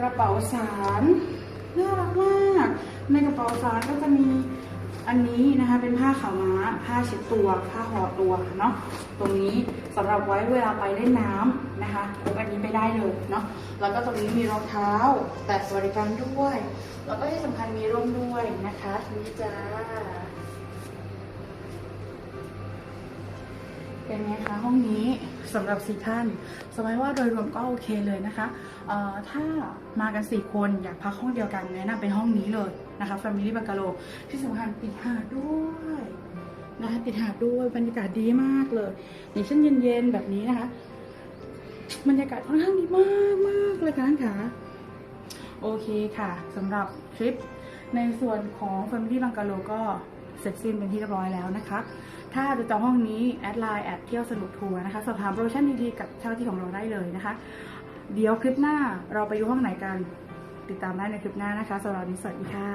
กระเป๋าสารน่ารักมาก ในกระเป๋าสารก็จะมีอันนี้นะคะเป็นผ้าขาวม้า ผ้าเช็ดตัว ผ้าห่อตัวเนาะตรงนี้สำหรับไว้เวลาไปเล่นน้ำนะคะพกอันนี้ไปได้เลยเนาะแล้วก็ตรงนี้มีรองเท้า แต่บริการด้วย แล้วก็ที่สำคัญมีร่มด้วยนะคะนี่จ้า เป็นไงคะห้องนี้สำหรับสี่ท่านสมัยว่าโดยรวมก็โอเคเลยนะคะเอ่อถ้ามากันสี่คนอยากพักห้องเดียวกันแนะนำเป็นห้องนี้เลยนะคะ Family b u n g a l o ที่สำคัญติดหาดด้วยนะคะติดหาดด้วยบรรยากาศดีมากเลยอย่างเช่นเย็นๆแบบนี้นะคะบรรยากาศค่อนข้างดีมากมากเลยค่ะท่ะโอเคค่ะสำหรับทริปในส่วนของ Family b u n g a l o ก็ เสร็จสิ้นเป็นที่เรียบร้อยแล้วนะคะ ถ้าจะจองห้องนี้แอดไลน์แอดเที่ยวสนุกทัวร์นะคะ สอบถามโปรโมชั่นดีๆกับเจ้าหน้าที่ของเราได้เลยนะคะ เดี๋ยวคลิปหน้าเราไปดูห้องไหนกันติดตามได้ในคลิปหน้านะคะสำหรับวันนี้สวัสดีค่ะ